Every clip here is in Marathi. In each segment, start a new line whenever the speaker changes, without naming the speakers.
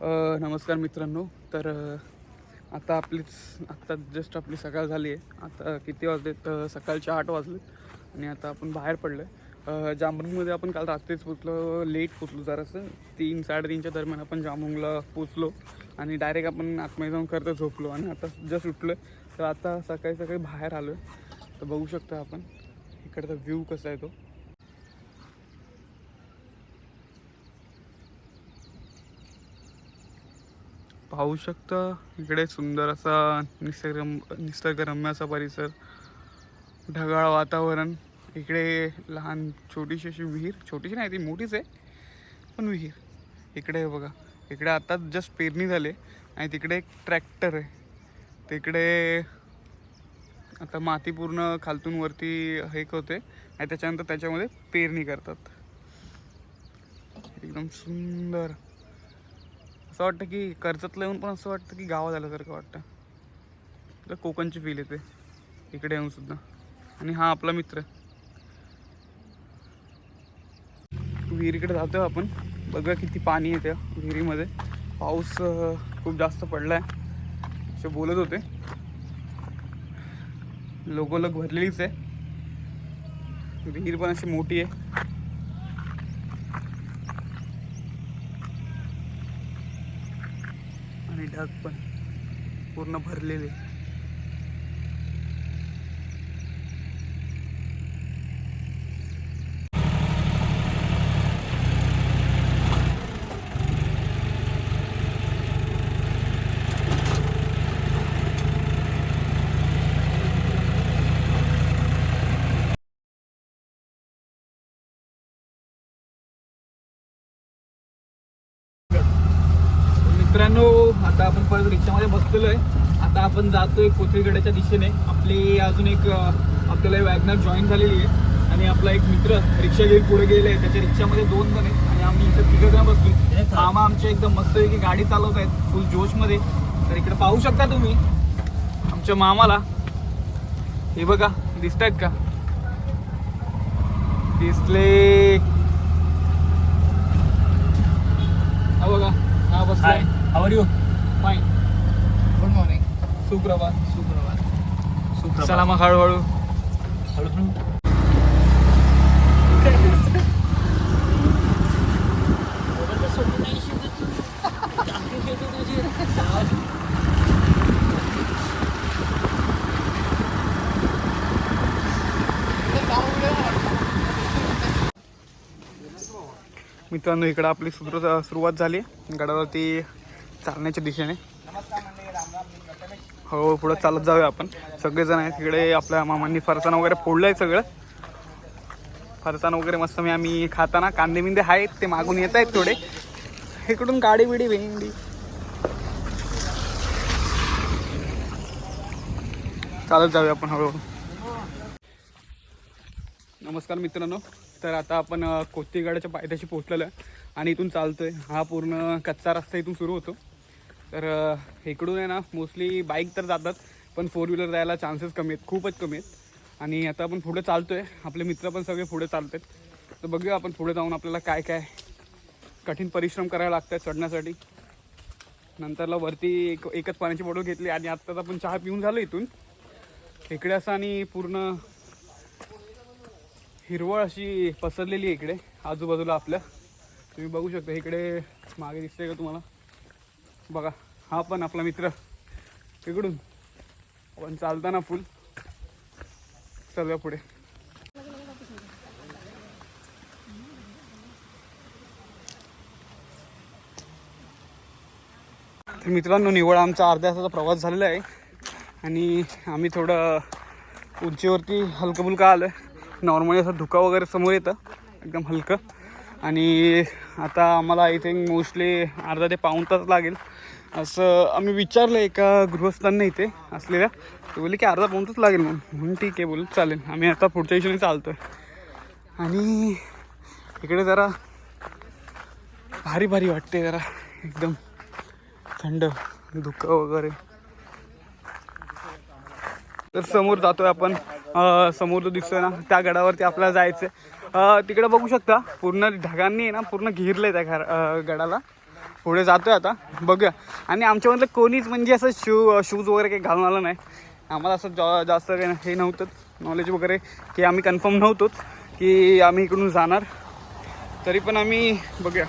नमस्कार मित्रांनो. तर आता आपलीच आत्ता जस्ट आपली सकाळ झाली आहे. आता किती वाजले? तर सकाळचे आठ वाजलेत आणि आता आपण बाहेर पडलो आहे जांभरुंगमध्ये आपण काल रात्रीच पोचलो लेट पोचलो जरासं. तीन साडेतीनच्या दरम्यान आपण जांभरुंगला पोचलो आणि डायरेक्ट आपण आतमध्ये जाऊन करता झोपलो आणि आता जस्ट उठलो तर आता सकाळी सकाळी बाहेर आलो तर बघू शकतो आपण. इकडचा व्ह्यू कसा आहे तो. पाहू शकता. इकडे सुंदर असा निसर्गरम निसर्गरम्य असा परिसर. ढगाळ वातावरण. इकडे लहान छोटीशी अशी विहीर. छोटीशी नाही ती मोठीच आहे. पण विहीर. इकडे बघा. इकडे आत्ताच जस्ट पेरणी झाले आणि तिकडे एक ट्रॅक्टर आहे. तिकडे आता माती पूर्ण खालतून वरती हे होते आणि त्याच्यानंतर त्याच्यामध्ये पेरणी करतात. एकदम सुंदर. असं वाटतं की कर्जतला येऊन पण असं वाटतं की गावात आल्यासारखं वाटतं. तर कोकणची फील येते. इकडे येऊन सुद्धा. आणि हा आपला मित्र. विहिरीकडे जातो आपण. बघा किती पाणी येते विहिरीमध्ये. पाऊस खूप जास्त पडला आहे असे बोलत होते. लोगोलग भरलेलीच आहे. विहीर पण अशी मोठी आहे आणि ढग पण पूर्ण भरलेले मित्रांनो आता आपण परत बसलेलो आहे. आता आपण जातोय कोथळीकडेच्या दिशेने. आपली अजून एक आपल्याला वॅगनर जॉईन झालेली आहे. आणि आपला एक मित्र रिक्षा घेऊन पुढे आहे. त्याच्या रिक्षामध्ये दोन जण आहेत. आणि आम्ही इथं तिघं जण बसलो मामा आमचे एकदम मस्त की गाडी चालवत आहेत. फुल जोशमध्ये. तर इकडे पाहू शकता तुम्ही आमच्या मामाला. हे बघा दिसत आहेत का? दिसले. हा बघा हा बसलाय.
हाव आर यू
फाईन सुप्रभात.
सुप्रभात. सुप्रभात.
चला मग हळूहळू.
हळू
मित्रांनो इकडं आपली सुरू सुरुवात झाली. गडावरती चालण्याच्या दिशेने. हळूहळू पुढं चालत जाऊया आपण. सगळेजण आहेत तिकडे आपल्या मामांनी फरसाण वगैरे फोडलं आहे सगळं. फरसाण वगैरे मस्त मी आम्ही खाताना. कांदे बिंदे आहेत ते मागून येत आहेत थोडे. इकडून गाडी बिडी भेंडी. चालत जाऊया आपण हळूहळू. नमस्कार मित्रांनो. तर आता आपण कोतीगाड्याच्या कोथीगडाच्या पायथ्याशी पोहोचलेलो आहे आणि इथून चालतोय. हा पूर्ण कच्चा रस्ता इथून सुरू होतो. तर इकडून आहे ना मोस्टली बाईक तर जातात पण फोर व्हीलर जायला चान्सेस कमी आहेत खूपच कमी आहेत. आणि आता आपण पुढे आहे आपले मित्र पण सगळे पुढे चालत आहेत तर बघूया आपण पुढे जाऊन आपल्याला काय काय कठीण परिश्रम करायला लागतात चढण्यासाठी. नंतरला वरती एक एकच पाण्याची बॉटल घेतली आणि आत्ताच आपण चहा पिऊन झालो इथून. इकडे असं आणि पूर्ण हिरवळ अशी पसरलेली आहे इकडे आजूबाजूला आपल्या. तुम्ही बघू शकता इकडे मागे दिसतंय का तुम्हाला? बघा हा पण आपला मित्र. इकडून पण चालताना फुल चलूया पुढे. तर मित्रांनो निवड आमचा अर्ध्या तासाचा प्रवास झालेला आहे. आणि आम्ही थोडं उंचीवरती हलकं फुलकं आलं नॉर्मली असं धुका वगैरे समोर येतं. एकदम हलकं. आणि आता आम्हाला आय थिंक मोस्टली अर्धा ते पाऊण तास लागेल. असं आम्ही विचारलं एका गृहस्थांना इथे असलेल्या. ते बोलले की अर्धा पाऊण तास लागेल म्हणून. म्हणून ठीक आहे बोल चालेल. आम्ही आता पुढच्या दिशेने चालतो आहे आणि इकडे जरा भारी भारी वाटते जरा. एकदम थंड धुकं वगैरे. तर समोर जातोय आपण. समोर जो दिसतोय ना त्या गडावरती आपल्याला जायचं आहे तिकडे बघू शकता पूर्ण ढगांनी आहे ना पूर्ण घेरलंय त्या घर गडाला. पुढे जातोय आता बघूया. आणि आमच्यामधलं कोणीच म्हणजे असं शू शूज वगैरे काही घालून आलं नाही. आम्हाला असं जा जास्त हे नव्हतंच नॉलेज वगैरे की आम्ही कन्फर्म नव्हतोच की आम्ही इकडून जाणार. तरी पण आम्ही बघूया.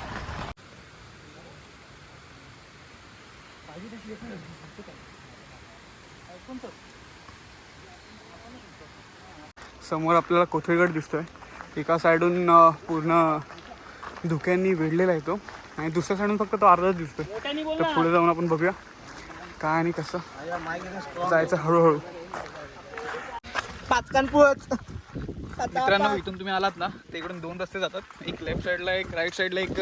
समोर आपल्याला कोथळीगड दिसतोय. एका साईडून पूर्ण धुक्यांनी वेढलेला आहे तो. आणि दुसऱ्या साईडून फक्त तो अर्धाच दिसतोय. तर पुढे जाऊन आपण बघूया. काय आणि कसं? जायचं हळूहळू. मित्रांनो इथून तुम्ही आलात ना ते इकडून दोन रस्ते जातात. एक लेफ्ट साईडला एक राईट साईडला एक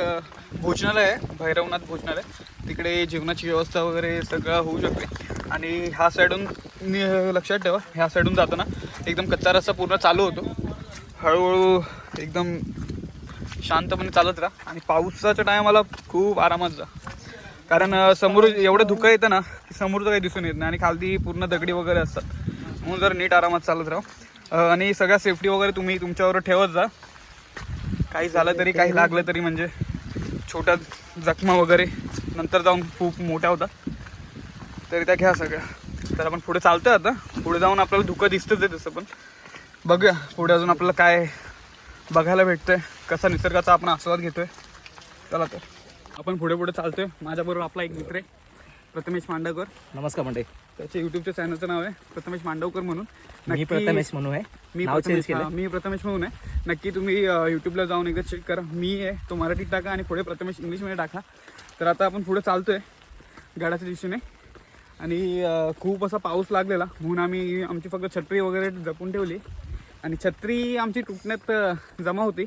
भोजनालय आहे. भैरवनाथ भोजनालय. तिकडे जेवणाची व्यवस्था वगैरे सगळं होऊ शकते. आणि ह्या साईडून नि- लक्षात ठेवा ह्या साईडून जाताना एकदम कच्चा रस्ता पूर्ण चालू होतो. हळूहळू एकदम शांतपणे चालत राहा आणि पावसाच्या टायमाला खूप आरामात जा. कारण समोर एवढं धुकं येतं ना की समोरचं काही दिसून येत नाही आणि खालती पूर्ण दगडी वगैरे असतात. म्हणून जर नीट आरामात चालत राहा. आणि सगळ्या सेफ्टी वगैरे तुम्ही तुमच्यावर ठेवत जा. काही झालं तरी काही लागलं तरी म्हणजे छोट्या जखमा वगैरे नंतर जाऊन खूप मोठ्या होतात. तरी त्या घ्या सगळ्या. तर आपण पुढे चालतोय आता. पुढे जाऊन आपल्याला धुकं दिसतंच आहे तसं पण. बघूया पुढे अजून आपल्याला काय बघायला भेटतंय कसा निसर्गाचा आपण आस्वाद घेतोय. चला तर. आपण पुढे पुढे चालतोय. माझ्याबरोबर आपला एक मित्र आहे प्रथमेश मांडवकर.
नमस्कार मंडळी.
त्याच्या युट्यूबच्या चॅनलचं नाव आहे प्रथमेश मांडवकर म्हणून.
मी
नक्की-
प्रथमेश म्हणू आहे.
मी प्रथमेश मी प्रथमेश म्हणून आहे. नक्की तुम्ही यूट्यूबला जाऊन एकदा चेक करा. मी आहे तो मराठीत टाका आणि पुढे प्रथमेश इंग्लिशमध्ये टाका. तर आता आपण पुढे चालतोय गडाच्या दिशेने. आणि खूप असा पाऊस लागलेला. म्हणून आम्ही आमची फक्त छत्री वगैरे जपून ठेवली. आणि छत्री आमची तुटण्यात जमा होती.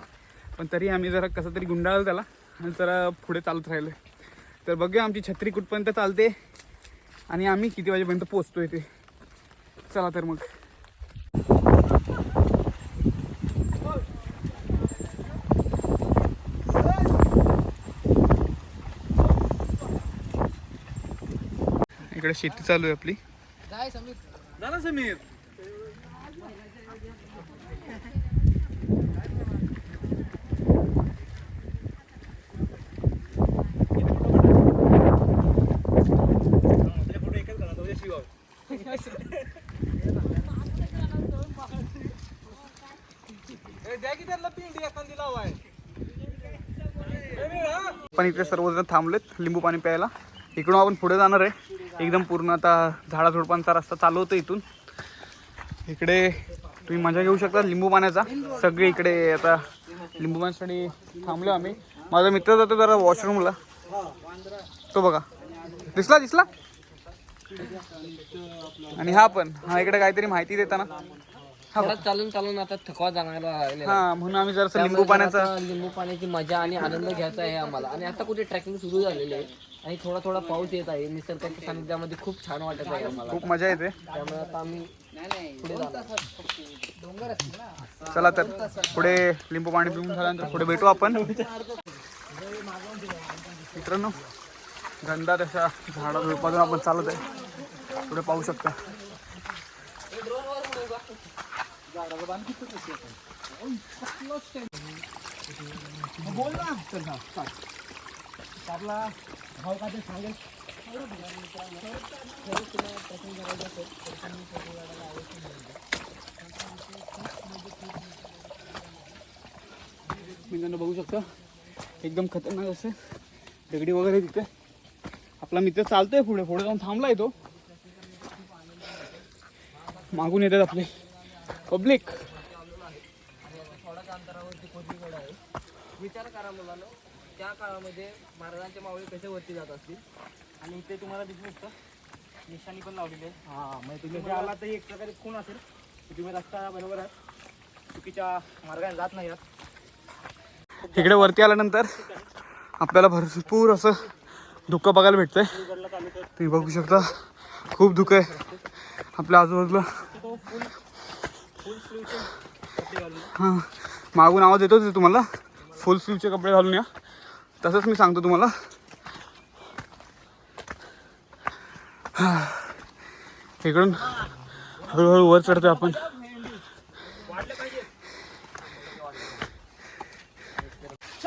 पण तरी आम्ही जरा कसं तरी गुंडाळलं त्याला आणि जरा पुढे चालत राहिलो तर बघूया आमची छत्री कुठपर्यंत चालते आणि आम्ही किती वाजेपर्यंत पोचतोय ते. चला तर मग. इकडे शेती चालू आहे आपली.
समीर
झाला समीर पण इथे सर्वजण थांबलेत लिंबू पाणी प्यायला. इकडून आपण पुढे जाणार आहे. एकदम पूर्ण आता झाडाझुडपांचा रस्ता चालू होतो इथून. इकडे तुम्ही मजा घेऊ शकता लिंबू पाण्याचा. सगळे इकडे आता लिंबू पाण्यासाठी थांबलो आम्ही. माझा मित्र जातो जरा वॉशरूमला. तो बघा. दिसला दिसला? आणि हा पण. हा इकडे काहीतरी माहिती देताना.
चालून चालून आता थकवा जाणायला लागलेला
हा म्हणून आम्ही जरासं लिंबू पाण्याचा
आता लिंबू पाण्याची मजा आणि आनंद घ्यायचा आहे आम्हाला. आणि आता कुठे ट्रॅकिंग सुरू झालेली आहे आणि थोडा थोडा पाऊस येत आहे. निसर्गाच्या सानिध्यामध्ये खूप छान वाटत आहे आम्हाला.
खूप मजा येते.
त्यामुळे आता आम्ही पुढे जाणार
चला तर पुढे लिंबू पाणी पिऊन झाल्यानंतर पुढे भेटू आपण. मित्रांनो गंधात अशा झाडा झुडपातून आपण चालत आहे. पुढे पाहू शकता. मित्रांनो बघू शकता? एकदम खतरनाक असं दगडी वगैरे तिथे आपला मित्र चालतोय पुढे. पुढे जाऊन थांबलाय तो. मागून येतात आपले. पब्लिक.
विचार करा मुलांनो त्या काळामध्ये महाराजांचे मावळे कसे वरती जात असतील?
आणि इथे तुम्हाला दिसू शकतं निशाणी पण लावलेली आहे. हा म्हणजे तुम्ही जे आला तरी एक प्रकारे खून असेल तुम्ही रस्ता बरोबर आहे चुकीच्या मार्गाने जात नाही इकडे वरती आल्यानंतर आपल्याला भरपूर असं धुकं बघायला भेटतंय. तुम्ही बघू शकता खूप धुकं आहे. आपल्या आजूबाजूला हां. मागून आवाज येतोच तुम्हाला. फुल स्लीवचे कपडे घालून या. तसंच मी सांगतो तुम्हाला. इकडून हळूहळू वर चढतो आपण.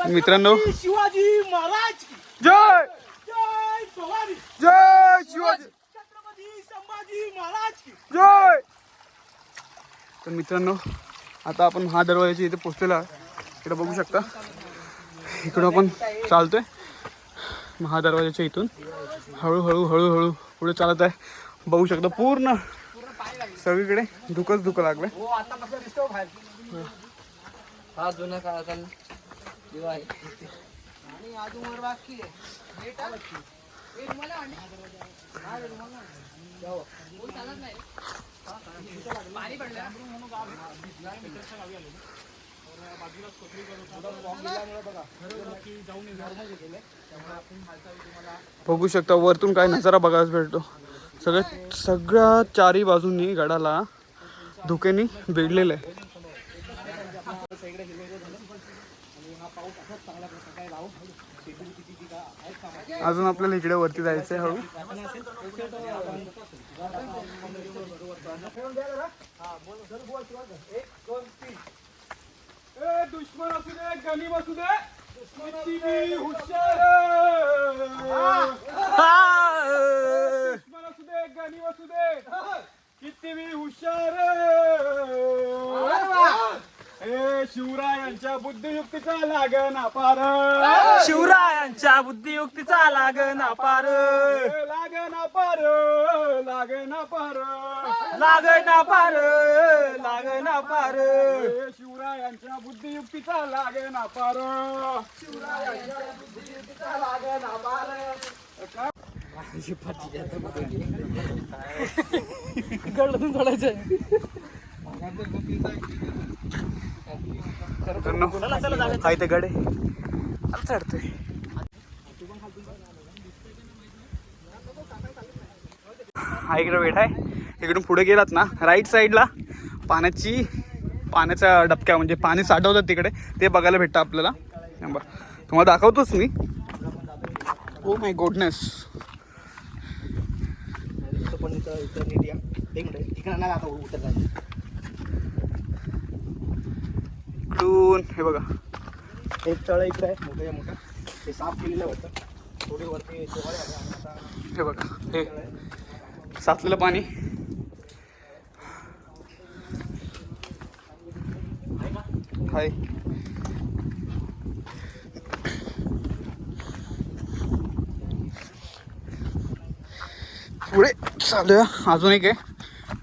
मित्रांनो.
शिवाजी महाराज
जय! जय शिवाजी. छत्रपती संभाजी महाराज जय! तर मित्रांनो आता आपण हा दरवाजाच्या इथे पोचलेला इकडं बघू शकता. इकडं आपण चालतोय. महादरवाजाच्या इथून हळूहळू हळूहळू पुढे चालत आहे. बघू शकता पूर्ण सगळीकडे धुकच धुकं लागलं
हा जुना काळाचा
बघू शकता वरतून काय नजारा बघायला भेटतो. सगळ्या सगळ्या चारी बाजूंनी गडाला धुक्यानी भिडलेलं आहे अजून आपल्याला इकडे वरती जायचंय हळू. दुश्मन असू दे गनीम असू दे. किती बी हुशार दुश्मन असू दे गनीम असू दे. किती हुशार. ए शिवरायांच्या बुद्धियुक्तीचा लागना पार
शिवरायांच्या बुद्धियुक्तीचा लागना पार
लागना पार लागना पार
लागना पार लागना पार
ए शिवरायांच्या बुद्धियुक्तीचा लागना पार
गडून पडायचं
मित्रांनो, हा इथे काय ते आता चढतोय. हा इकडे वेट आहे इकडून पुढे गेलात ना राईट साईडला पाण्याची पाण्याच्या डबक्या म्हणजे पाणी साठवतात तिकडे. ते बघायला भेटतं आपल्याला. नंबर. तुम्हाला दाखवतोच मी. ओ माय गोडनेस
पण इथं इथं नीट या एक मिनिट इकडे नाही आता उतर जायचं
इकडून हे बघा.
एक तळ इकडे आहे मोठं मोठं. ते साफ केलेलं होतं. थोडी वरती
हे बघा हे. साचलेलं पाणी. हाय. पुढे चालूया. अजून एक आहे.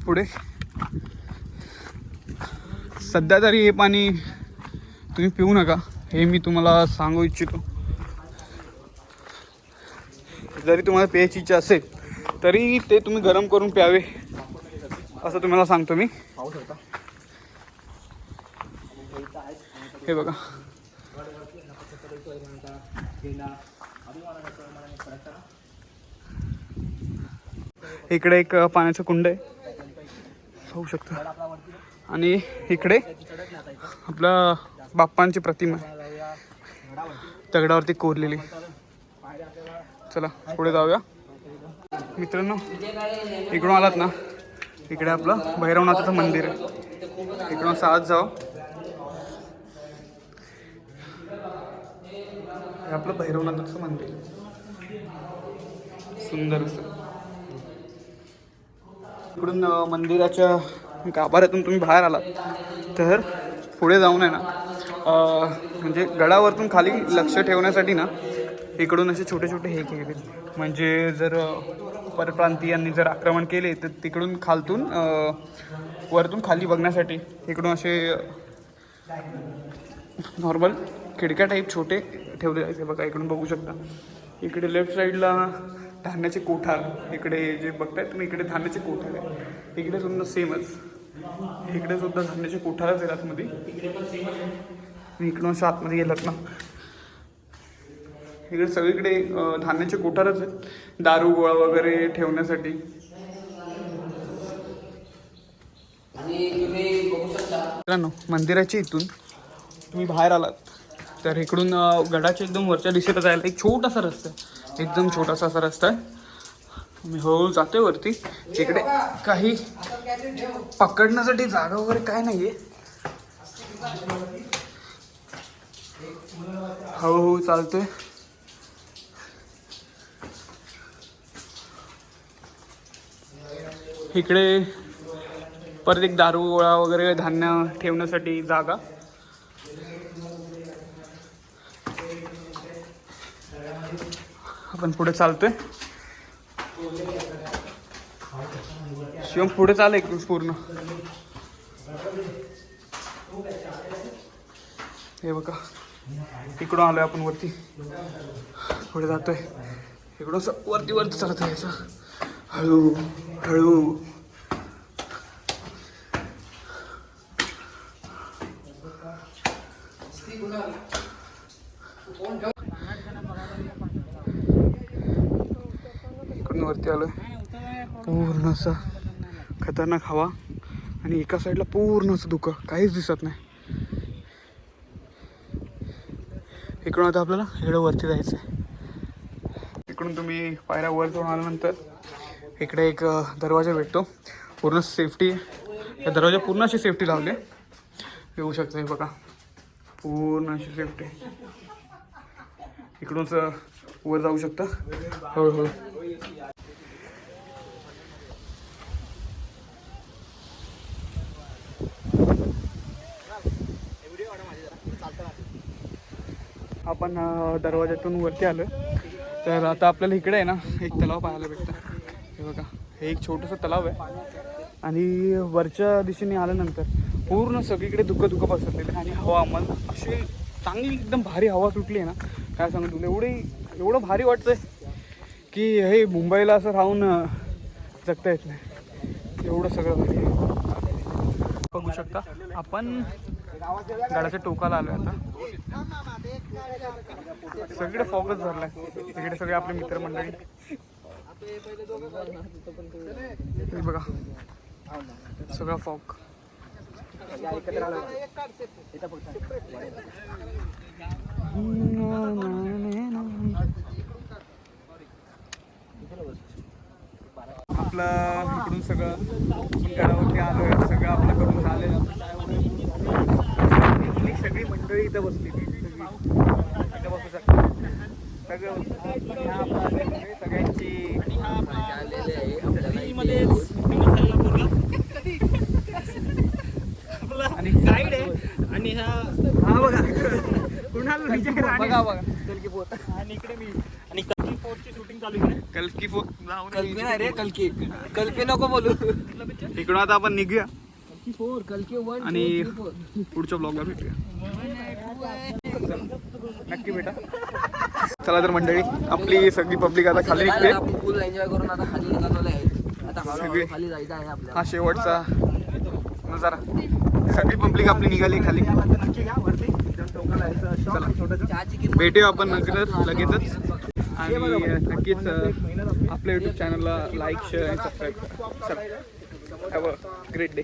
पुढे. सध्या तरी हे पाणी तुम्ही पिऊ नका. हे मी तुम्हाला सांगू इच्छितो. जरी तुम्हाला प्यायची इच्छा असेल तरी ते तुम्ही गरम करून प्यावे. असं तुम्हाला सांगतो मी. हे बघा. इकडे एक पाण्याचं कुंड आहे. होऊ शकतं. आणि इकडे आपला बाप्पांची प्रतिमा. दगडावरती कोरलेली. चला पुढे जाऊया. मित्रांनो इकडून आलात ना? इकडे आपलं भैरवनाथाचं मंदिर आहे. इकडून सात आत जाऊ. हे आपलं भैरवनाथाचं मंदिर सुंदर असं. इकडून मंदिराच्या गाभाऱ्यातून तुम्ही बाहेर आलात. तर पुढे जाऊन आहे ना म्हणजे गडावरतून खाली लक्ष ठेवण्यासाठी ना इकडून असे छोटे छोटे हे केले. म्हणजे जर परप्रांतीयांनी जर आक्रमण केले तर तिकडून खालतून वरतून खाली बघण्यासाठी इकडून असे नॉर्मल खिडक्या टाईप छोटे ठेवले जायचे. बघा इकडून बघू शकता. इकडे लेफ्ट साईडला धान्याचे कोठार इकडे जे बघताय तुम्ही इकडे धान्याचे कोठार आहे इकडे सुद्धा सेमच. इकडे सुद्धा धान्याचे कोठारच आहे आतमध्ये. इकडून असं आतमध्ये गेलात ना. इकडे सगळीकडे धान्याचे कोठारच आहेत. दारू गोळा वगैरे ठेवण्यासाठी. मित्रांनो मंदिराच्या इथून तुम्ही बाहेर आलात. तर इकडून गडाच्या एकदम वरच्या दिशेला जायला एक छोटासा रस्ता आहे. एकदम छोटासा असा रस्ता आहे. मी हळूहळू जाते वरती. इकडे काही पकडण्यासाठी जागा वगैरे काय नाही आहे हळूहळू चालतोय. इकडे परत एक दारू गोळा वगैरे धान्य ठेवण्यासाठी जागा. आपण पुढे चालतोय. शिवम पुढे चाल एक पूर्ण. हे बघा इकडून आलोय आपण वरती. पुढे जातोय. इकडून वरती वरती चालत यायचं हळू हळू. आलं पूर्ण असं खतरनाक हवा. आणि एका साईडला पूर्ण असं धुकं. काहीच दिसत नाही. इकडून आता आपल्याला इकडं वरती जायचं आहे इकडून तुम्ही पायऱ्या वर जाऊन आल्यानंतर इकडे एक दरवाजा भेटतो. पूर्ण सेफ्टी या दरवाजा पूर्ण अशी सेफ्टी लावली. येऊ शकता हे बघा. पूर्ण अशी सेफ्टी इकडूनच वर जाऊ शकता. हळूहळू. आपण दरवाज्यातून वरती आलो तर आता आपल्याला इकडे आहे ना एक तलाव पाहायला भेटतं हे बघा हे एक छोटंसं तलाव आहे. आणि वरच्या दिशेने आल्यानंतर पूर्ण सगळीकडे दुःख दुःख पसरलेलं आणि हवा मला अशी चांगली एकदम भारी हवा सुटली आहे ना. काय सांगू तुला एवढी एवढं भारी वाटतंय की हे मुंबईला असं राहून जगता येत नाही. एवढं सगळं भारी बघू शकता आपण गडाच्या टोकाला आलोय आता. सगळीकडे फॉगच भरलाय तिकडे सगळे आपले मित्रमंडळी. हे बघा. सगळा फॉग. आपलं इकडून सगळं आपण गडावरती आलोय. सगळं आपलं करून झालेलं सगळी मंडळी इथं बसली इथं बसू शकता सगळं सगळ्यांची आणि
गाईड आहे. आणि ह्या
हा बघा. कुणाल राणे
बघा बघा.
आणि इकडे मी आणि कल्की फोर्टची शूटिंग चालू आहे.
कल्की फो जाऊन
कल्पे नाही रे कल्की. कल्पे नको बोलू.
इकडून आता आपण निघूया. आणि पुढच्या ब्लॉगला भेटूया. नक्की भेटा. चला तर मंडळी आपली सगळी पब्लिक आता खाली निघते.
फुल एन्जॉय करून आता खाली निघालो आहे आता हळूहळू
सगळे.
खाली जायचं आहे आपल्याला.
हा शेवटचा नजारा. सगळी पब्लिक आपली निघाली खाली. चला. भेटूया आपण नक्कीच लगेचच. आणि नक्कीच आपल्या युट्यूब चॅनलला लाईक शेअर आणि सबस्क्राईब करा. चला. Have a great day